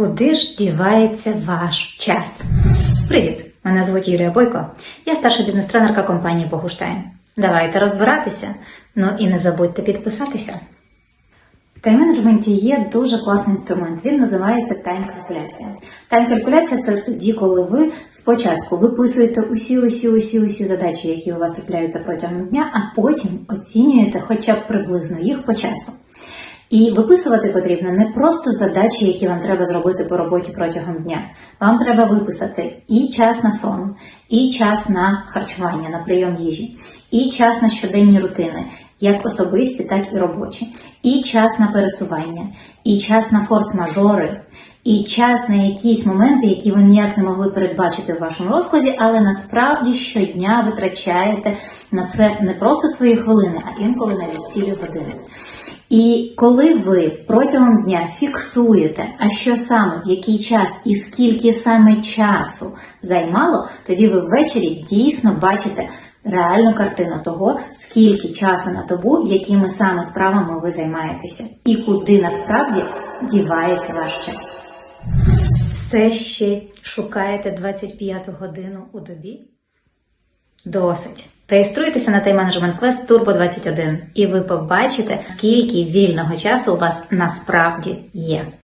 Куди ж дівається ваш час? Привіт! Мене звуть Юлія Бойко. Я старша бізнес-тренерка компанії Богуштайн. Давайте розбиратися. Ну і не забудьте підписатися. В тайм-менеджменті є дуже класний інструмент. Він називається тайм-калькуляція. Тайм-калькуляція це тоді, коли ви спочатку виписуєте усі, усі, усі, усі задачі, які у вас трапляються протягом дня, а потім оцінюєте хоча б приблизно їх по часу. І виписувати потрібно не просто задачі, які вам треба зробити по роботі протягом дня. Вам треба виписати і час на сон, і час на харчування, на прийом їжі, і час на щоденні рутини, як особисті, так і робочі, і час на пересування, і час на форс-мажори, і час на якісь моменти, які ви ніяк не могли передбачити в вашому розкладі, але насправді щодня витрачаєте на це не просто свої хвилини, а інколи навіть цілі години. І коли ви протягом дня фіксуєте, а що саме, в який час і скільки саме часу займало, тоді ви ввечері дійсно бачите реальну картину того, скільки часу на добу, якими саме справами ви займаєтеся, і куди насправді дівається ваш час. Все ще шукаєте 25 годину у добі? Досить. Реєструйтеся на тайм-менеджмент Quest Turbo 21 і ви побачите, скільки вільного часу у вас насправді є.